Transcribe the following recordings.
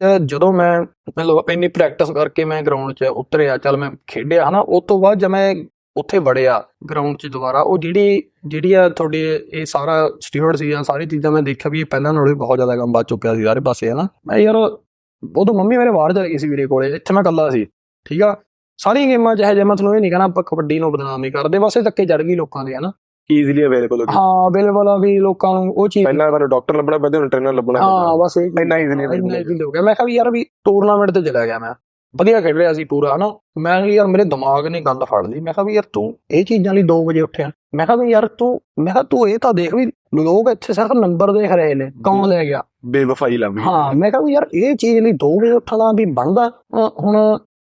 ਤੇ ਜਦੋਂ ਮੈਂ ਮਤਲਬ ਇੰਨੀ ਪ੍ਰੈਕਟਿਸ ਕਰਕੇ ਮੈਂ ਗਰਾਊਂਡ 'ਚ ਉਤਰਿਆ, ਚੱਲ ਮੈਂ ਖੇਡਿਆ ਹਨਾ ਉਸ ਤੋਂ ਬਾਅਦ ਜਦ ਮੈਂ ਉੱਥੇ ਵੜਿਆ ਗਰਾਊਂਡ 'ਚ ਦੁਬਾਰਾ, ਉਹ ਜਿਹੜੀ ਜਿਹੜੀ ਆ ਤੁਹਾਡੇ ਇਹ ਸਾਰਾ ਸਟੂਡੈਂਟ ਸੀ ਜਾਂ ਸਾਰੀ ਚੀਜ਼ਾਂ ਮੈਂ ਦੇਖਿਆ ਵੀ ਇਹ ਪਹਿਲਾਂ ਨਾਲੋਂ ਵੀ ਬਹੁਤ ਜ਼ਿਆਦਾ ਕੰਮ ਵੱਧ ਚੁੱਕਿਆ ਸੀ ਸਾਰੇ ਪਾਸੇ ਹਨਾ। ਮੈਂ ਯਾਰ ਉਦੋਂ ਮੰਮੀ ਮੇਰੇ ਬਾਹਰ ਚਲੇ ਗਈ ਸੀ ਵੀਰੇ ਕੋਲੇ, ਇੱਥੇ ਮੈਂ ਇਕੱਲਾ ਸੀ, ਠੀਕ ਆ। ਸਾਰੀਆਂ ਗੇਮਾਂ ਚਾਹੇ ਜੇ ਮੈਂ ਤੁਹਾਨੂੰ ਇਹ ਨਹੀਂ ਕਹਿਣਾ, ਆਪਾਂ ਕਬੱਡੀ ਨੂੰ ਬਦਨਾਮ ਨਹੀਂ ਕਰਦੇ, ਬਸ ਇਹ ਧੱਕੇ ਚੜ ਗਈ ਲੋਕਾਂ ਦੇ ਹਨਾ। ਈਜ਼ੀਲੀ ਅਵੇਲੇਬਲ ਹੋ ਗਈ। ਹਾਂ ਅਵੇਲੇਬਲ ਆ ਵੀ ਲੋਕਾਂ ਨੂੰ ਉਹ ਚੀਜ਼ ਪਹਿਲਾਂ ਤੁਹਾਨੂੰ ਡਾਕਟਰ ਲੱਭਣਾ ਪੈਂਦਾ ਹੁਣ ਟ੍ਰੇਨਰ ਲੱਭਣਾ ਹਾਂ ਬਸ ਇਹ ਇੰਨਾ easily ਹੋ ਗਿਆ। ਮੈਂ ਕਿਹਾ ਵੀ ਯਾਰ ਵੀ ਟੂਰਨਾਮੈਂਟ ਤੇ ਚਲਾ ਗਿਆ ਮੈਂ। ਵਧੀਆ ਖੇਡ ਰਿਹਾ ਸੀ ਪੂਰਾ ਹਨਾ? ਮੈਂ ਕਿਹਾ ਯਾਰ ਮੇਰੇ ਦਿਮਾਗ ਨੇ ਗੱਲ ਫੜ ਲਈ। ਮੈਂ ਕਿਹਾ ਵੀ ਯਾਰ ਤੂੰ ਇਹ ਚੀਜ਼ਾਂ ਲਈ 2 ਵਜੇ ਉੱਠਿਆ। ਮੈਂ ਕਿਹਾ ਵੀ ਯਾਰ ਤੂੰ ਮੈਂ ਕਿਹਾ ਤੂੰ ਇਹ ਤਾਂ ਦੇਖ ਵੀ ਲੋਕ ਇੱਥੇ ਸਿਰਫ ਨੰਬਰ ਦੇਖ ਰਹੇ ਨੇ ਕੌਣ ਲੈ ਗਿਆ। ਬੇਵਫਾਈ ਲੱਭੀ ਹਾਂ ਮੈਂ ਕਿਹਾ ਵੀ ਯਾਰ ਇਹ ਚੀਜ਼ ਲਈ 2 ਵਜੇ ਉੱਠਣਾ ਵੀ ਬਣਦਾ। ਹੁਣ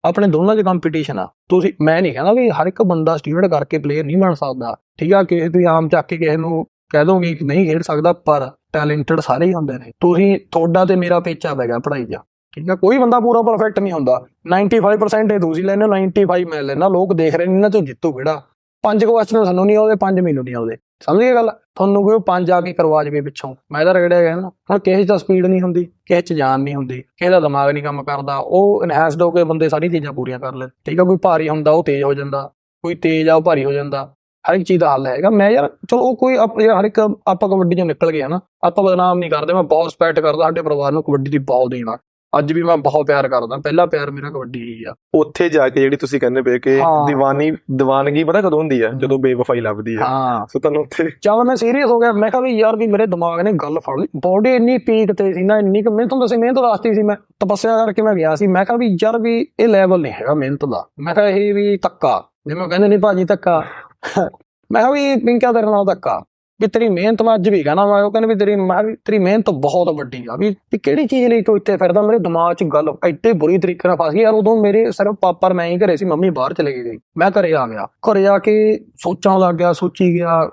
ਆਪਣੇ ਦੋਨਾਂ 'ਚ ਕੰਪੀਟੀਸ਼ਨ ਆ। ਤੁਸੀਂ, ਮੈਂ ਨਹੀਂ ਕਹਿੰਦਾ ਵੀ ਹਰ ਇੱਕ ਬੰਦਾ ਸਟੂਡੈਂਟ ਕਰਕੇ ਪਲੇਅਰ ਨਹੀਂ ਬਣ ਸਕਦਾ। ਠੀਕ ਆ ਕਿਸੇ ਤੁਸੀਂ ਆਮ ਚੱਕ ਕੇ ਕਿਸੇ ਨੂੰ ਕਹਿ ਦੋਗੇ ਕਿ ਨਹੀਂ ਖੇਡ ਸਕਦਾ, ਪਰ ਟੈਲੈਂਟਡ ਸਾਰੇ ਹੀ ਹੁੰਦੇ ਨੇ। ਤੁਸੀਂ, ਤੁਹਾਡਾ ਤੇ ਮੇਰਾ ਪੇਚਾ ਪੈ ਗਿਆ ਪੜ੍ਹਾਈ 'ਚ ਠੀਕ ਆ, ਕੋਈ ਬੰਦਾ ਪੂਰਾ ਪਰਫੈਕਟ ਨਹੀਂ ਹੁੰਦਾ। 95% ਇਹ ਤੁਸੀਂ ਲੈਣੇ 95 ਮੈਂ ਲੈਣਾ ਲੋਕ ਦੇਖ ਰਹੇ ਨੇ, ਇਹਨਾਂ ਚੋਂ ਜਿੱਤੂ ਕਿਹੜਾ? ਪੰਜ ਕੁਐਸਚਨ ਸਾਨੂੰ ਨਹੀਂ ਆਉਂਦੇ, ਪੰਜ ਮੈਨੂੰ ਨਹੀਂ ਆਉਂਦੇ। ਸਮਝ ਗਏ ਗੱਲ? ਤੁਹਾਨੂੰ ਕੋਈ ਪੰਜ ਆ ਕੇ ਕਰਵਾ ਜਵੇ ਪਿੱਛੋਂ। ਮੈਂ ਤਾਂ ਰਗੜਿਆ ਗਿਆ ਨਾ। ਹੁਣ ਕਿਸੇ 'ਚ ਸਪੀਡ ਨਹੀਂ ਹੁੰਦੀ, ਕਿਸੇ 'ਚ ਜਾਨ ਨਹੀਂ ਹੁੰਦੀ, ਕਿਸੇ ਦਾ ਦਿਮਾਗ ਨਹੀਂ ਕੰਮ ਕਰਦਾ। ਉਹ ਇਨਹੈਂਸਡ ਹੋ ਕੇ ਬੰਦੇ ਸਾਰੀ ਚੀਜ਼ਾਂ ਪੂਰੀਆਂ ਕਰ ਲੈਂਦੇ ਠੀਕ ਆ, ਕੋਈ ਭਾਰੀ ਹੁੰਦਾ, ਉਹ ਤੇਜ਼ ਹੋ ਜਾਂਦਾ। ਕੋਈ ਤੇਜ਼ ਆ, ਉਹ ਭਾਰੀ ਹੋ ਜਾਂਦਾ। ਹਰ ਇੱਕ ਚੀਜ਼ ਦਾ ਹੱਲ ਹੈਗਾ। ਮੈਂ ਯਾਰ, ਚਲੋ ਉਹ ਕੋਈ ਆਪ- ਹਰ ਇੱਕ ਆਪਾਂ ਕਬੱਡੀ ਚੋਂ ਨਿਕਲ ਗਏ ਹਨਾ ਆਪਾਂ ਬਦਨਾਮ ਨਹੀਂ ਕਰਦੇ, ਮੈਂ ਬਹੁਤ ਰਿਸਪੈਕਟ ਕਰਦਾ, ਸਾਡੇ ਪਰਿਵਾਰ ਨੂੰ ਕਬੱਡੀ ਦੀ ਬਹੁਤ ਦੇਣਾ। ਅੱਜ ਵੀ ਮੈਂ ਬਹੁਤ ਪਿਆਰ ਕਰਦਾ ਪਹਿਲਾ ਪਿਆਰ ਮੇਰਾ ਕਬੱਡੀ ਹੀ ਆ। ਉੱਥੇ ਜਾ ਕੇ ਜਿਹੜੀ ਤੁਸੀਂ ਕਹਿੰਦੇ ਪਏ ਕਿ ਹਾਂ। ਦੀਵਾਨਗੀ ਪਤਾ ਕਦੋਂ ਹੁੰਦੀ ਹੈ ਜਦੋਂ ਬੇਵਫਾਈ ਲੱਭਦੀ ਹੈ ਹਾਂ। ਸੋ ਤੁਹਾਨੂੰ ਉੱਥੇ ਚਲ ਮੈਂ ਸੀਰੀਅਸ ਹੋ ਗਿਆ ਮੈਂ ਕਿਹਾ ਵੀ ਯਾਰ ਵੀ ਮੇਰੇ ਦਿਮਾਗ ਨੇ ਗੱਲ ਫੜ ਲਈ। ਬੋਡੀ ਇੰਨੀ ਪੀਕ ਤੇ ਸੀ ਨਾ ਇੰਨੀ ਕਿ ਮੈਂ ਤੁਹਾਨੂੰ ਦੱਸਿਆ ਮਿਹਨਤ ਵਾਸਤੇ ਸੀ ਮੈਂ। ਤਪੱਸਿਆ ਕਰਕੇ ਮੈਂ ਗਿਆ ਸੀ। ਮੈਂ ਕਿਹਾ ਵੀ ਯਾਰ ਵੀ ਇਹ ਲੈਵਲ ਨਹੀਂ ਹੈਗਾ ਮਿਹਨਤ ਦਾ। ਮੈਂ ਕਿਹਾ ਇਹ ਵੀ ਧੱਕਾ। ਜਿਵੇਂ ਕਹਿੰਦੇ ਨਹੀਂ ਭਾਜੀ ਧੱਕਾ। ਮੈਂ ਕਿਹਾ ਵੀ ਪਿੰਕਾ ਤੇਰੇ ਨਾਲ ਧੱਕਾ। ਵੀ ਤੇਰੀ ਮਿਹਨਤ ਮੈਂ ਅੱਜ ਵੀ ਕਹਣਾ ਮੈਂ ਉਹ ਕਹਿੰਦੇ ਵੀ ਤੇਰੀ ਮੈਂ ਕਿਹਾ ਵੀ, ਤੇਰੀ ਮਿਹਨਤ ਬਹੁਤ ਵੱਡੀ ਆ ਵੀ ਵੀ ਕਿਹੜੀ ਚੀਜ਼ ਲਈ ਤੂੰ ਇੱਥੇ ਫਿਰਦਾ? ਮੇਰੇ ਦਿਮਾਗ 'ਚ ਗੱਲ ਐਡੇ ਬੁਰੀ ਤਰੀਕੇ ਨਾਲ ਫਸ ਗਈ ਯਾਰ, ਉਦੋਂ ਮੇਰੇ ਸਿਰਫ ਪਾਪਾ ਮੈਂ ਹੀ ਘਰੇ ਸੀ, ਮੰਮੀ ਬਾਹਰ ਚਲੇ ਗਈ। ਮੈਂ ਘਰੇ ਆ ਗਿਆ। ਘਰੇ ਆ ਕੇ ਸੋਚਾਂ ਲੱਗ ਗਿਆ, ਸੋਚੀ ਗਿਆ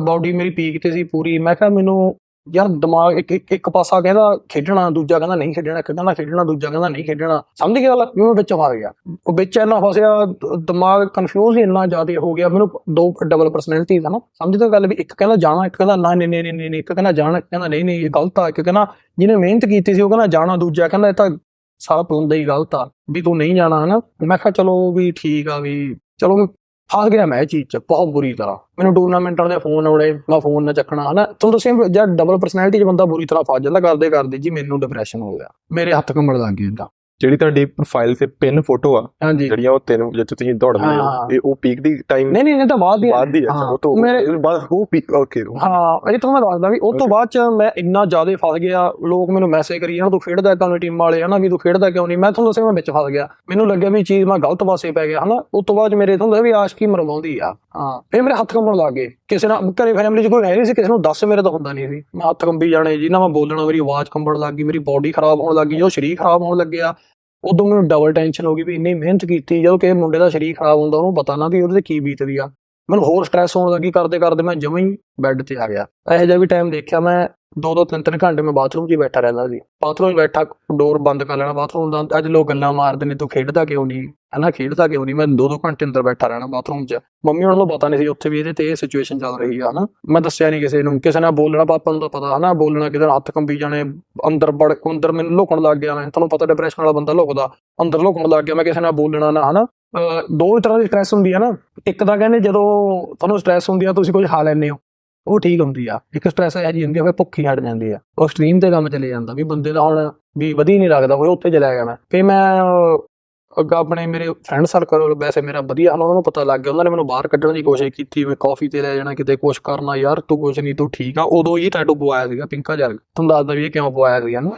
ਬਾਡੀ ਮੇਰੀ ਪੀਕ ਤੇ ਸੀ ਪੂਰੀ। ਮੈਂ ਕਿਹਾ ਮੈਨੂੰ ਯਾਰ ਦਿਮਾਗ ਇੱਕ ਇੱਕ, ਇੱਕ ਪਾਸਾ ਕਹਿੰਦਾ ਖੇਡਣਾ ਦੂਜਾ ਕਹਿੰਦਾ ਨਹੀਂ ਖੇਡਣਾ ਇੱਕ ਕਹਿੰਦਾ ਖੇਡਣਾ ਦੂਜਾ ਕਹਿੰਦਾ ਨਹੀਂ ਖੇਡਣਾ। ਸਮਝ ਗਏ ਗੱਲ? ਮੈਂ ਵਿੱਚ ਫਸ ਗਿਆ। ਉਹ ਵਿੱਚ ਇੰਨਾ ਫਸਿਆ ਦਿਮਾਗ ਕਨਫਿਊਜ਼ ਇੰਨਾ ਜ਼ਿਆਦਾ ਹੋ ਗਿਆ। ਮੈਨੂੰ ਦੋ ਡਬਲ ਪਰਸਨੈਲਿਟੀ ਦਾ ਨਾ। ਸਮਝਦੇ ਗੱਲ ਵੀ ਇੱਕ ਕਹਿੰਦਾ ਜਾਣਾ ਇੱਕ ਕਹਿੰਦਾ ਨਾ ਨਹੀਂ ਨਹੀਂ ਨਹੀਂ ਇੱਕ ਕਹਿੰਦਾ ਜਾਣਾ ਇੱਕ ਕਹਿੰਦਾ ਨਹੀਂ ਨਹੀਂ ਇਹ ਗਲਤ ਆ। ਇੱਕ ਕਹਿੰਦਾ ਜਿਹਨੇ ਮਿਹਨਤ ਕੀਤੀ ਸੀ ਉਹ ਕਹਿੰਦਾ ਜਾਣਾ ਦੂਜਾ ਕਹਿੰਦਾ ਇਹ ਤਾਂ ਸਾਰਾ ਬੰਦਾ ਹੀ ਗਲਤ ਆ ਵੀ ਤੂੰ ਨਹੀਂ ਜਾਣਾ ਹਨਾ? ਮੈਂ ਕਿਹਾ ਚਲੋ ਵੀ ਠੀਕ ਆ ਵੀ ਚਲੋ ਫਸ ਗਿਆ ਮੈਂ ਇਹ ਚੀਜ਼ ਚ, ਬਹੁਤ ਬੁਰੀ ਤਰ੍ਹਾਂ। ਮੈਨੂੰ ਟੂਰਨਾਮੈਂਟਾਂ ਦੇ ਫੋਨ ਆਉਣੇ, ਮੈਂ ਫੋਨ ਨਾ ਚੱਕਣਾ, ਹਨਾ। ਤੁਹਾਨੂੰ ਦੱਸਿਆ ਜਦ ਡਬਲ ਪਰਸਨੈਲਿਟੀ ਚ ਬੰਦਾ ਬੁਰੀ ਤਰ੍ਹਾਂ ਫਸ ਜਾਂਦਾ ਕਰਦੇ ਕਰਦੇ ਜੀ ਮੈਨੂੰ ਡਿਪਰੈਸ਼ਨ ਹੋ ਗਿਆ। ਮੇਰੇ ਹੱਥ ਕੰਬਣ ਲੱਗ ਗਏ ਇਦਾਂ ਜਿਹੜੀ ਤੁਹਾਡੀ ਪ੍ਰੋਫਾਈਲ ਤੇ ਪਿਨ ਫੋਟੋ ਆ ਜਿਹੜੀਆਂ ਉਹ ਤਿੰਨ ਤੋਂ ਤੁਸੀਂ ਦੌੜਦੇ ਹਾਂ। ਇਹ ਉਹ ਪੀਕ ਦੀ ਟਾਈਮ ਨਹੀਂ ਨਹੀਂ ਇਹ ਤਾਂ ਬਾਅਦ ਦੀ ਆ। ਬਾਅਦ ਦੀ ਹੈ। ਉਹ ਤੋਂ ਮੇਰੇ- ਬਾਅਦ ਉਹ ਪੀਕ ਓਕੇ ਹਾਂ ਇਹ ਤੁਹਾਨੂੰ ਮੈਂ ਦੱਸਦਾ ਵੀ ਉਸ ਤੋਂ. ਬਾਅਦ ਚ ਮੈਂ ਇੰਨਾ ਜ਼ਿਆਦਾ ਫਸ ਗਿਆ ਲੋਕ ਮੈਨੂੰ ਮੈਸੇਜ ਕਰੀ ਜਾਣ ਤੂੰ ਖੇਡਦਾ ਕਿਉਂ ਨਹੀਂ ਟੀਮ ਵਾਲੇ? ਹਨਾ ਵੀ ਤੂੰ ਖੇਡਦਾ ਕਿਉਂ ਨਹੀਂ ਮੈਂ ਤੁਹਾਨੂੰ ਦੱਸਿਆ ਮੈਂ ਵਿੱਚ ਫਸ ਗਿਆ। ਮੈਨੂੰ ਲੱਗਿਆ ਵੀ ਚੀਜ਼ ਮੈਂ ਗਲਤ ਪਾਸੇ ਪੈ ਗਿਆ ਹਨਾ। ਉਸ ਤੋਂ ਬਾਅਦ ਮੇਰੇ ਤੁਹਾਨੂੰ ਵੀ ਆਸ਼ਕੀ ਮਰਵਾਉਂਦੀ ਆ। ਹਾਂ। ਫਿਰ ਮੇਰੇ ਹੱਥ ਕੰਬਣ ਲੱਗ ਗਏ। ਕਿਸੇ ਨਾਲ ਘਰੇ ਫੈਮਿਲੀ 'ਚ ਕੋਈ ਹੈ ਨਹੀਂ ਸੀ ਕਿਸੇ ਨੂੰ ਦੱਸ ਮੇਰੇ ਤਾਂ ਹੁੰਦਾ ਨਹੀਂ ਸੀ। ਮੈਂ ਹੱਥ ਕੰਬੀ ਜਾਣੇ ਜੀ ਨਾ ਮੈਂ ਬੋਲਣਾ ਮੇਰੀ ਆਵਾਜ਼ ਕੰਬਣ ਲੱਗ ਗਈ ਮੇਰੀ ਬਾਡੀ ਖਰਾਬ ਹੋਣ ਲੱਗ ਗਈ ਜੋ ਸਰੀਰ ਖਰਾਬ ਹੋਣ ਲੱਗਿਆ। ਉਦੋਂ ਮੈਨੂੰ ਡਬਲ ਟੈਨਸ਼ਨ ਹੋ ਗਈ ਵੀ ਇੰਨੀ ਮਿਹਨਤ ਕੀਤੀ, ਜਦੋਂ ਕਿ ਮੁੰਡੇ ਦਾ ਸਰੀਰ ਖਰਾਬ ਹੁੰਦਾ, ਉਹਨੂੰ ਪਤਾ ਨਾ ਕਿ ਉਹਦੇ ਤੇ ਕੀ ਬੀਤਦੀ ਆ। ਮੈਨੂੰ ਹੋਰ ਸਟ੍ਰੈਸ ਹੋਣ ਲੱਗੀ ਕਰਦੇ ਕਰਦੇ ਮੈਂ ਜਮਾਂ ਹੀ ਬੈੱਡ ਤੇ ਆ ਗਿਆ। ਇਹੋ ਜਿਹਾ ਵੀ ਟਾਈਮ ਦੇਖਿਆ ਮੈਂ ਦੋ ਦੋ ਤਿੰਨ ਤਿੰਨ ਘੰਟੇ ਮੈਂ ਬਾਥਰੂਮ 'ਚ ਹੀ ਬੈਠਾ ਰਹਿੰਦਾ ਸੀ। ਬਾਥਰੂਮ 'ਚ ਬੈਠਾ ਡੋਰ ਬੰਦ ਕਰ ਲੈਣਾ ਬਾਥਰੂਮ ਦਾ। ਅੱਜ ਲੋਕ ਗੱਲਾਂ ਮਾਰਦੇ ਨੇ, ਤੂੰ ਖੇਡਦਾ ਕਿਉਂ ਨਹੀਂ? ਹਨਾ, ਖੇਡਦਾ ਕਿਉਂ ਨਹੀਂ? ਮੈਂ ਦੋ ਦੋ ਘੰਟੇ ਅੰਦਰ ਬੈਠਾ ਰਹਿਣਾ ਬਾਥਰੂਮ 'ਚ। ਮੰਮੀ ਉਹਨਾਂ ਨੂੰ ਪਤਾ ਨਹੀਂ ਸੀ ਉੱਥੇ ਵੀ ਇਹਦੇ ਤੇ ਇਹ ਸਿਚੁਏਸ਼ਨ ਚੱਲ ਰਹੀ ਆ, ਹਨਾ। ਮੈਂ ਦੱਸਿਆ ਨਹੀਂ ਕਿਸੇ ਨੂੰ। ਕਿਸੇ ਨਾਲ ਬੋਲਣਾ ਪਾਪਾ ਨੂੰ ਤਾਂ ਪਤਾ, ਹਨਾ। ਬੋਲਣਾ ਕਿਤੇ ਹੱਥ ਕੰਬੀ ਜਾਣੇ, ਅੰਦਰ ਬੜ, ਅੰਦਰ ਮੈਨੂੰ ਲੁਕਣ ਲੱਗ ਗਿਆ ਮੈਂ। ਤੁਹਾਨੂੰ ਪਤਾ ਡਿਪਰੈਸ਼ਨ ਵਾਲਾ ਬੰਦਾ ਲੁਕਦਾ, ਅੰਦਰ ਲੁਕਣ ਲੱਗ ਗਿਆ ਮੈਂ ਕਿਸੇ ਨਾਲ ਬੋਲਣਾ ਨਾ, ਹਨਾ। ਅਹ ਦੋ ਤਰ੍ਹਾਂ ਦੀ ਸਟ੍ਰੈਸ ਹੁੰਦੀ ਆ ਨਾ। ਇੱਕ ਤਾਂ ਕਹਿੰਦੇ ਜਦੋਂ ਤੁਹਾਨੂੰ ਸਟ੍ਰੈਸ ਹੁੰਦੀ ਆ, ਤੁਸੀਂ ਕੁਝ ਖਾ ਲੈਂਦੇ ਹੋ। ਉਹ ਠੀਕ ਹੁੰਦੀ ਆ। ਇੱਕ ਸਟ੍ਰੈਸ ਇਹ ਜੀ ਹੁੰਦੀ ਆ ਫਿਰ ਭੁੱਖੀ ਹਟ ਜਾਂਦੀ ਆ। ਉਹ ਐਕਸਟ੍ਰੀਮ ਤੇ ਕੰਮ ਚਲੇ ਜਾਂਦਾ ਵੀ ਬੰਦੇ ਦਾ ਹੁਣ ਵੀ ਵਧੀ ਨਹੀਂ ਲੱਗਦਾ ਕੋਈ ਉੱਥੇ ਚਲਾ ਗਿਆ ਫਿਰ ਮੈਂ ਅੱਗਾ ਆਪਣੇ ਮੇਰੇ ਫਰੈਂਡ ਸਰਕਲ ਵੈਸੇ ਮੇਰਾ ਵਧੀਆ ਉਹਨਾਂ ਨੂੰ ਪਤਾ ਲੱਗ ਗਿਆ। ਉਹਨਾਂ ਨੇ ਮੈਨੂੰ ਬਾਹਰ ਕੱਢਣ ਦੀ ਕੋਸ਼ਿਸ਼ ਕੀਤੀ ਵੀ ਕਾਫੀ ਤੇ ਲੈ ਜਾਣਾ, ਕਿਤੇ ਕੁਛ ਕਰਨਾ, ਯਾਰ ਤੂੰ ਕੁਛ ਨਹੀਂ ਤੂੰ ਠੀਕ ਆ। ਉਦੋਂ ਹੀ ਟੈਟੂ ਪਵਾਇਆ ਸੀਗਾ ਪਿੰਕਾ ਜਰਗ ਤੁਹਾਨੂੰ ਦੱਸਦਾ ਵੀ ਇਹ ਕਿਉਂ ਪਵਾਇਆ ਸੀਗਾ ਨਾ।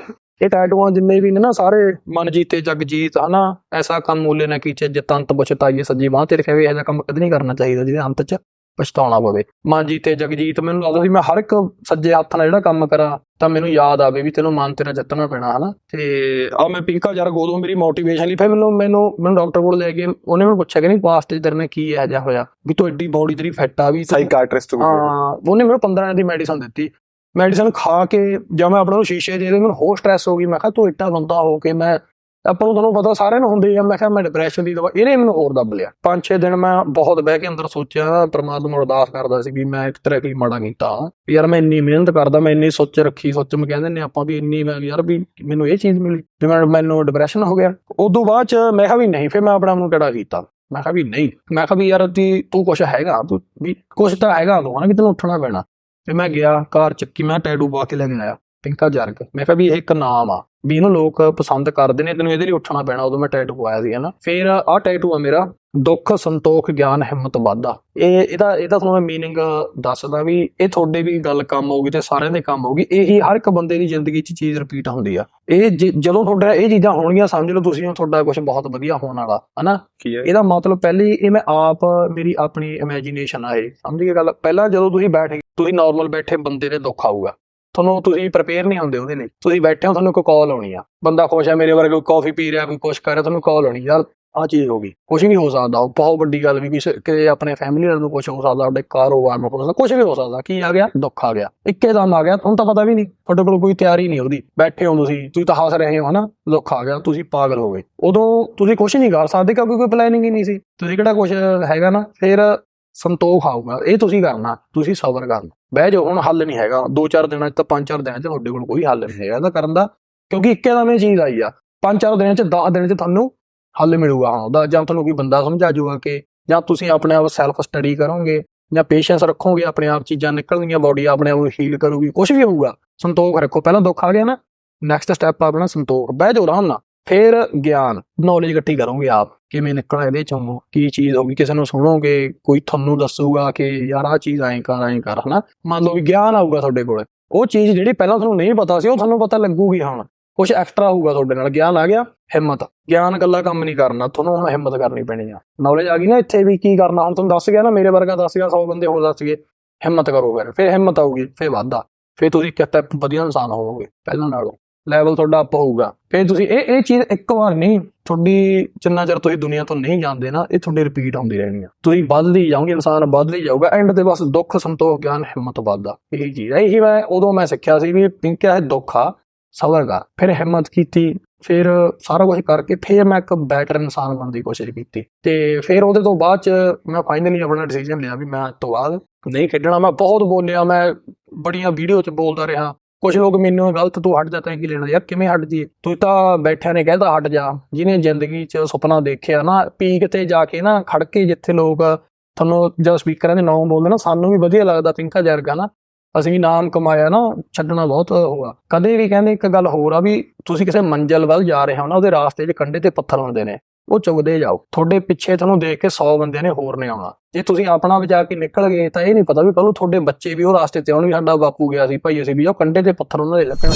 ਇਹ ਟੈਟੂਆਂ ਜਿੰਨੇ ਵੀ ਨੇ ਨਾ, ਸਾਰੇ ਮਨ ਜੀਤੇ, ਜਗ ਜੀਤ, ਹਨਾ, ਐਸਾ ਕੰਮ ਮੂਲੇ ਨਾ ਕੀਚੇ ਜਿਤ ਅੰਤ ਬਚਤਾਈਏ ਸੱਜੀ ਬਾਹ ਤੇ ਲਿਖਿਆ ਵੀ ਇਹੋ ਕੰਮ ਕਦੇ ਨਹੀਂ ਕਰਨਾ ਚਾਹੀਦਾ ਜਿਹਦੇ ਅੰਤ 'ਚ। ਪਛਤਾਉਣਾ ਪਵੇ। ਮਨ ਜੀਤੇ ਜਗਜੀਤ ਮੈਨੂੰ ਲੱਗਦਾ ਸੀ ਮੈਂ ਹਰ ਇੱਕ ਸੱਜੇ ਹੱਥ ਨਾਲ ਜਿਹੜਾ ਕੰਮ ਕਰਾਂ ਤਾਂ ਮੈਨੂੰ ਯਾਦ ਆਵੇ ਵੀ ਤੈਨੂੰ ਮਨ ਤੇਰਾ ਜਿੱਤਣਾ ਪੈਣਾ ਹਨਾ? ਤੇ ਆ ਮੈਂ ਪਿੰਕਾ ਜਰ ਗੋਦੋਂ ਮੇਰੀ ਮੋਟੀਵੇਸ਼ਨ ਲਈ ਫਿਰ ਮੈਨੂੰ ਮੈਨੂੰ ਮੈਨੂੰ ਡਾਕਟਰ ਕੋਲ ਲੈ ਕੇ ਉਹਨੇ ਮੈਨੂੰ ਪੁੱਛਿਆ ਕਿ ਨਹੀਂ ਪਾਸਟ ਚ ਤੇਰੇ ਨਾਲ ਕੀ ਇਹੋ ਜਿਹਾ ਹੋਇਆ? ਵੀ ਤੂੰ ਐਡੀ ਬੋਡੀ ਤੇਰੀ ਫਿੱਟ ਆ ਵੀ ਤੂੰ- ਸਾਈਕਾਟ੍ਰਿਸਟ ਹਾਂ ਉਹਨੇ ਮੈਨੂੰ 15 ਦਿਨ ਦੀ ਮੈਡੀਸਨ ਦਿੱਤੀ। ਮੈਡੀਸਨ ਖਾ ਕੇ ਜਦ ਮੈਂ ਆਪਣਾ ਨੂੰ ਸ਼ੀਸ਼ੇ ਦੇ ਦੇ ਮੈਨੂੰ ਹੋਰ ਸਟ੍ਰੈਸ ਹੋ ਗਈ। ਮੈਂ ਕਿਹਾ ਤੂੰ ਇੱਟਾ ਬੰਦਾ ਹੋ ਕੇ ਮੈਂ ਆਪਾਂ ਨੂੰ ਤੁਹਾਨੂੰ ਪਤਾ ਸਾਰਿਆਂ ਨੂੰ ਹੁੰਦੀ ਆ, ਮੈਂ ਕਿਹਾ ਮੈਂ ਡਿਪਰੈਸ਼ਨ ਦੀ ਦਵਾ ਇਹਨੇ ਮੈਨੂੰ ਹੋਰ ਦੱਬ ਲਿਆ। ਪੰਜ ਛੇ ਦਿਨ ਮੈਂ ਬਹੁਤ ਬਹਿ ਕੇ ਅੰਦਰ ਸੋਚਿਆ, ਪ੍ਰਮਾਤਮਾ ਨੂੰ ਅਰਦਾਸ ਕਰਦਾ ਸੀ ਵੀ ਮੈਂ ਇੱਕ ਤਰ੍ਹਾਂ ਕੀ ਮਾੜਾ ਕੀਤਾ। ਯਾਰ ਮੈਂ ਇੰਨੀ ਮਿਹਨਤ ਕਰਦਾ, ਮੈਂ ਇੰਨੀ ਸੋਚ ਰੱਖੀ, ਸੋਚ ਮੈਂ ਕਹਿੰਦੇ ਨੇ ਆਪਾਂ ਵੀ ਇੰਨੀ ਮੈਂ ਯਾਰ ਵੀ ਮੈਨੂੰ ਇਹ ਚੀਜ਼ ਮਿਲੀ। ਵੀ ਮੈਨੂੰ ਡਿਪਰੈਸ਼ਨ ਹੋ ਗਿਆ। ਉਦੋਂ ਬਾਅਦ ਚ ਮੈਂ ਕਿਹਾ ਵੀ ਨਹੀਂ, ਫਿਰ ਮੈਂ ਆਪਣੇ ਆਪ ਨੂੰ ਕਿਹੜਾ ਕੀਤਾ। ਮੈਂ ਕਿਹਾ ਵੀ ਨਹੀਂ, ਮੈਂ ਕਿਹਾ ਵੀ ਯਾਰ ਤੀ ਤੂੰ ਕੁਛ ਹੈਗਾ, ਤੂੰ ਵੀ ਕੁਛ ਤਾਂ ਹੈਗਾ, ਤੂੰ ਹਨਾ ਕਿ ਤੈਨੂੰ ਉੱਠਣਾ ਪੈਣਾ। ਤੇ ਮੈਂ ਗਿਆ ਕਾਰ ਚੱਕੀ, ਮੈਂ ਟੈਟੂ ਪਾ ਕੇ ਲੈ ਕੇ ਆਇਆ। ਪਿੰਕਾ ਜਰਗ। ਮੈਂ ਕਿਹਾ ਵੀ ਇਹ ਇੱਕ ਨਾਮ ਆ। ਵੀ ਇਹਨੂੰ ਲੋਕ ਪਸੰਦ ਕਰਦੇ ਨੇ ਤੈਨੂੰ ਇਹਦੇ ਲਈ ਉੱਠਣਾ ਪੈਣਾ ਉਦੋਂ ਮੈਂ ਟੈਟੂ ਪਾਇਆ ਸੀ ਹਨਾ। ਫਿਰ ਆਹ ਟੈਟੂ ਆ ਮੇਰਾ ਦੁੱਖ ਸੰਤੋਖ ਗਿਆਨ ਹਿੰਮਤ ਵਾਧਾ। ਇਹ ਇਹਦਾ ਇਹਦਾ ਤੁਹਾਨੂੰ ਮੈਂ ਮੀਨਿੰਗ ਦੱਸਦਾ ਵੀ ਇਹ ਤੁਹਾਡੇ ਵੀ ਗੱਲ ਕੰਮ ਆਊਗੀ ਤੇ ਸਾਰਿਆਂ ਦੇ ਕੰਮ ਆਊਗੀ। ਇਹੀ ਹਰ ਇੱਕ ਬੰਦੇ ਦੀ ਜ਼ਿੰਦਗੀ 'ਚ ਚੀਜ਼ ਰਿਪੀਟ ਹੁੰਦੀ ਆ। ਇਹ ਜਦੋਂ ਤੁਹਾਡਾ ਇਹ ਚੀਜ਼ਾਂ ਹੋਣਗੀਆਂ ਸਮਝ ਲਓ ਤੁਸੀਂ ਤੁਹਾਡਾ ਕੁਝ ਬਹੁਤ ਵਧੀਆ ਹੋਣ ਵਾਲਾ ਹਨਾ। ਇਹਦਾ ਮਤਲਬ ਪਹਿਲੀ ਇਹ ਮੈਂ ਆਪ ਮੇਰੀ ਆਪਣੀ ਇਮੇਜਿਨੇਸ਼ਨ ਆ ਇਹ। ਸਮਝ ਗਏ ਗੱਲ? ਪਹਿਲਾਂ ਜਦੋਂ ਤੁਸੀਂ ਬੈਠ ਤੁਸੀਂ ਨਾਰਮਲ ਬੈਠੇ ਬੰਦੇ ਦੇ ਦੁੱਖ ਆਊਗਾ। ਤੁਹਾਨੂੰ ਤੁਸੀਂ ਪ੍ਰਪੇਅਰ ਨਹੀਂ ਹੁੰਦੇ ਉਹਦੇ ਲਈ। ਤੁਸੀਂ ਬੈਠੇ ਹੋ, ਤੁਹਾਨੂੰ ਕੋਈ ਕਾਲ ਆਉਣੀ ਆ। ਬੰਦਾ ਖੁਸ਼ ਹੈ ਮੇਰੇ ਵਰਗਾ ਕੋਈ ਕਾਫੀ ਪੀ ਰਿਹਾ, ਕੋਈ ਕੁਛ ਕਰ ਰਿਹਾ, ਤੁਹਾਨੂੰ ਕਾਲ ਆਉਣੀ। ਯਾਰ ਆ ਚੀਜ਼ ਹੋ ਗਈ। ਕੁਝ ਵੀ ਹੋ ਸਕਦਾ। ਉਹ ਬਹੁਤ ਵੱਡੀ ਗੱਲ ਵੀ ਕਿ ਆਪਣੇ ਫੈਮਿਲੀ ਨਾਲ ਕੁਝ ਹੋ ਸਕਦਾ ਆਪਣੇ ਕਾਰੋਬਾਰ ਨੂੰ ਹੋ ਕੁਝ ਵੀ ਹੋ ਸਕਦਾ। ਕੀ ਆ ਗਿਆ? ਦੁੱਖ ਆ ਗਿਆ। ਇੱਕੇ ਦਮ ਆ ਗਿਆ। ਤੁਹਾਨੂੰ ਤਾਂ ਪਤਾ ਵੀ ਨਹੀਂ। ਤੁਹਾਡੇ ਕੋਲ ਕੋਈ ਤਿਆਰੀ ਨਹੀਂ ਉਹਦੀ। ਬੈਠੇ ਹੋ ਤੁਸੀਂ ਤੁਸੀਂ ਤਾਂ ਹੱਸ ਰਹੇ ਹੋ, ਹਨਾ? ਦੁੱਖ ਆ ਗਿਆ। ਤੁਸੀਂ ਪਾਗਲ ਹੋ ਗਏ। ਉਦੋਂ ਤੁਸੀਂ ਕੁਝ ਨਹੀਂ ਕਰ ਸਕਦੇ, ਕਿਉਂਕਿ ਕੋਈ ਪਲੈਨਿੰਗ ਹੀ ਨਹੀਂ ਸੀ। ਤੁਸੀਂ ਕਿਹੜਾ ਕੁਝ ਹੈਗਾ ਨਾ? ਫਿਰ ਸੰਤੋਖ ਆਊਗਾ। ਇਹ ਤੁਸੀਂ ਕਰਨਾ। ਤੁਸੀਂ ਸਬਰ ਕਰਨਾ। ਬਹਿ ਜਾਓ, ਹੁਣ ਹੱਲ ਨਹੀਂ ਹੈਗਾ। ਦੋ ਚਾਰ ਦਿਨਾਂ ਚ ਤਾਂ ਪੰਜ ਚਾਰ ਦਿਨਾਂ ਚ ਤੁਹਾਡੇ ਕੋਲ ਕੋਈ ਹੱਲ ਨਹੀਂ ਹੈਗਾ ਇਹਦਾ ਕਰਨ ਦਾ। ਕਿਉਂਕਿ ਇੱਕੇ ਦਮ ਚੀਜ਼ ਆਈ ਆ। ਪੰਜ ਚਾਰ ਦਿਨਾਂ ਚ 10 ਦਿਨਾਂ ਚ ਤੁਹਾਨੂੰ ਹੱਲ ਮਿਲੂਗਾ, ਹਾਂ, ਉਹਦਾ ਜਾਂ ਤੁਹਾਨੂੰ ਕੋਈ ਬੰਦਾ ਸਮਝਾ ਜੂਗਾ ਕਿ ਜਾਂ ਤੁਸੀਂ ਆਪਣੇ ਆਪ ਸੈਲਫ ਸਟੱਡੀ ਕਰੋਗੇ, ਜਾਂ ਪੇਸ਼ੈਂਸ ਰੱਖੋਗੇ, ਆਪਣੇ ਆਪ ਚੀਜ਼ਾਂ ਨਿਕਲਣਗੀਆਂ ਬਾਡੀ ਆਪਣੇ ਆਪ ਨੂੰ ਹੀਲ ਕਰੂਗੀ ਕੁਝ ਵੀ ਹੋਊਗਾ। ਸੰਤੋਖ ਰੱਖੋ। ਪਹਿਲਾਂ ਦੁੱਖ ਆ ਗਿਆ ਨਾ ਨੈਕਸਟ ਸਟੈਪ ਆਪਣਾ ਸੰਤੋਖ। ਬਹਿ ਜਾਓ ਆਰਾਮ ਨਾਲ। ਫਿਰ ਗਿਆਨ ਨੌਲੇਜ ਇਕੱਠੀ ਕਰੋਗੇ ਆਪ, ਕਿਵੇਂ ਨਿਕਲਣਾ ਇਹਦੇ ਚੋਂ, ਕੀ ਚੀਜ਼ ਹੋਗੀ ਕਿਸੇ ਨੂੰ ਸੁਣੋਗੇ, ਕੋਈ ਤੁਹਾਨੂੰ ਦੱਸੂਗਾ ਕਿ ਯਾਰ ਆਹ ਚੀਜ਼ ਐਂ ਕਰ ਐਂ ਕਰ, ਹਨਾ? ਮੰਨ ਲਓ ਵੀ ਗਿਆਨ ਆਊਗਾ ਤੁਹਾਡੇ ਕੋਲ, ਉਹ ਚੀਜ਼ ਜਿਹੜੀ ਪਹਿਲਾਂ ਤੁਹਾਨੂੰ ਨਹੀਂ ਪਤਾ ਸੀ, ਉਹ ਤੁਹਾਨੂੰ ਪਤਾ ਲੱਗੂਗੀ ਹੁਣ ਕੁਝ ਐਕਸਟਰਾ ਹੋਊਗਾ ਤੁਹਾਡੇ ਨਾਲ, ਗਿਆਨ ਆ ਗਿਆ, ਹਿੰਮਤ, ਗਿਆਨ ਇਕੱਲਾ ਕੰਮ ਨਹੀਂ ਕਰਨਾ, ਤੁਹਾਨੂੰ ਹੁਣ ਹਿੰਮਤ ਕਰਨੀ ਪੈਣੀ ਆ ਨੌਲੇਜ ਆ ਗਈ ਨਾ ਇੱਥੇ ਵੀ ਕੀ ਕਰਨਾ, ਹੁਣ ਤੁਹਾਨੂੰ ਦੱਸ ਗਿਆ ਨਾ, ਮੇਰੇ ਵਰਗਾ ਦੱਸ ਗਿਆ 100 ਬੰਦੇ ਹੋਰ ਦੱਸ ਗਏ, ਹਿੰਮਤ ਕਰੋ ਫਿਰ ਫਿਰ ਹਿੰਮਤ ਆਊਗੀ, ਫਿਰ ਵਾਧਾ, ਫਿਰ ਤੁਸੀਂ ਇੱਕ ਸਟੈਪ ਵਧੀਆ ਇਨਸਾਨ ਹੋਵੋਗੇ, ਪਹਿਲਾਂ ਨਾਲੋਂ। ਲੈਵਲ ਤੁਹਾਡਾ ਅਪ ਹੋਊਗਾ। ਫਿਰ ਤੁਸੀਂ, ਇਹ ਇਹ ਚੀਜ਼ ਇੱਕ ਵਾਰ ਨਹੀਂ, ਤੁਹਾਡੀ ਜਿੰਨਾ ਚਿਰ ਤੁਸੀਂ ਦੁਨੀਆ ਤੋਂ ਨਹੀਂ ਜਾਂਦੇ ਨਾ, ਇਹ ਤੁਹਾਡੀ ਰਿਪੀਟ ਹੁੰਦੀ ਰਹਿਣੀ ਆ। ਤੁਸੀਂ ਵੱਧਦੀ ਜਾਓਗੇ, ਇਨਸਾਨ ਵੱਧਦੀ ਜਾਊਗਾ ਐਂਡ ਤੇ ਬਸ ਦੁੱਖ, ਸੰਤੋਖ, ਗਿਆਨ, ਹਿੰਮਤ ਵਾਧਾ ਇਹੀ ਚੀਜ਼ ਹੈ ਇਹੀ ਮੈਂ ਉਦੋਂ ਮੈਂ ਸਿੱਖਿਆ ਸੀ ਵੀ ਪਿੰਕਿਆ ਹੈ ਦੁੱਖ ਆ, ਸਬਰ ਕਰ ਫਿਰ ਹਿੰਮਤ ਕੀਤੀ, ਫਿਰ ਸਾਰਾ ਕੁਝ ਕਰਕੇ ਫਿਰ ਮੈਂ ਇੱਕ ਬੈਟਰ ਇਨਸਾਨ ਬਣਨ ਦੀ ਕੋਸ਼ਿਸ਼ ਕੀਤੀ। ਤੇ ਫਿਰ ਉਹਦੇ ਤੋਂ ਬਾਅਦ ਚ ਮੈਂ ਫਾਈਨਲੀ ਆਪਣਾ ਡਿਸੀਜਨ ਲਿਆ ਵੀ ਮੈਂ ਅੱਜ ਤੋਂ ਬਾਅਦ ਨਹੀਂ ਖੇਡਣਾ। ਮੈਂ ਬਹੁਤ ਬੋਲਿਆ, ਮੈਂ ਬੜੀਆਂ ਵੀਡੀਓ 'ਚ ਬੋਲਦਾ ਰਿਹਾ। ਕੁਝ ਲੋਕ ਮੈਨੂੰ ਗਲਤ ਤੂੰ ਹਟ ਜਾ, ਤੈਂ ਕੀ ਲੈਣਾ ਯਾਰ, ਕਿਵੇਂ ਹਟ ਜੀ ਤੂੰ ਤਾਂ ਬੈਠਿਆ ਨੇ, ਕਹਿੰਦਾ ਹਟ ਜਾ। ਜਿਹਨੇ ਜ਼ਿੰਦਗੀ 'ਚ ਸੁਪਨਾ ਦੇਖਿਆ ਨਾ, ਪੀਕ ਤੇ ਜਾ ਕੇ ਨਾ ਖੜ ਕੇ ਜਿੱਥੇ ਲੋਕ ਤੁਹਾਨੂੰ ਜਦ ਸਪੀਕਰਾਂ ਦੇ ਨਾਮ ਬੋਲਦੇ ਨਾ, ਸਾਨੂੰ ਵੀ ਵਧੀਆ ਲੱਗਦਾ ਪਿੰਕਾ ਜਰਗਾ ਨਾ। ਅਸੀਂ ਵੀ ਨਾਮ ਕਮਾਇਆ ਨਾ, ਛੱਡਣਾ ਬਹੁਤ ਹੋਆ ਕਦੇ ਵੀ ਕਹਿੰਦੇ ਇੱਕ ਗੱਲ ਹੋਰ ਆ ਵੀ ਤੁਸੀਂ ਕਿਸੇ ਮੰਜ਼ਲ ਵੱਲ ਜਾ ਰਹੇ ਹੋ ਨਾ, ਉਹਦੇ ਰਾਸਤੇ 'ਚ ਕੰਡੇ ਤੇ ਪੱਥਰ ਹੁੰਦੇ ਨੇ। ਉਹ ਚੁਗਦੇ ਜਾਓ। ਤੁਹਾਡੇ ਪਿੱਛੇ ਤੁਹਾਨੂੰ ਦੇਖ ਕੇ 100 ਬੰਦਿਆਂ ਨੇ ਹੋਰ ਨੇ ਆਉਣਾ। ਜੇ ਤੁਸੀਂ ਆਪਣਾ ਬਚਾ ਕੇ ਨਿਕਲ ਗਏ, ਤਾਂ ਇਹ ਨਹੀਂ ਪਤਾ ਵੀ ਕੱਲ ਨੂੰ ਤੁਹਾਡੇ ਬੱਚੇ ਵੀ ਉਹ ਰਾਸਤੇ ਤੇ ਆਉਣ ਵੀ ਸਾਡਾ ਬਾਪੂ ਗਿਆ ਸੀ, ਭਾਈ ਅਸੀਂ ਵੀ ਉਹ ਕੰਡੇ ਤੇ ਪੱਥਰ ਉਹਨਾਂ ਦੇ ਲੱਗਣ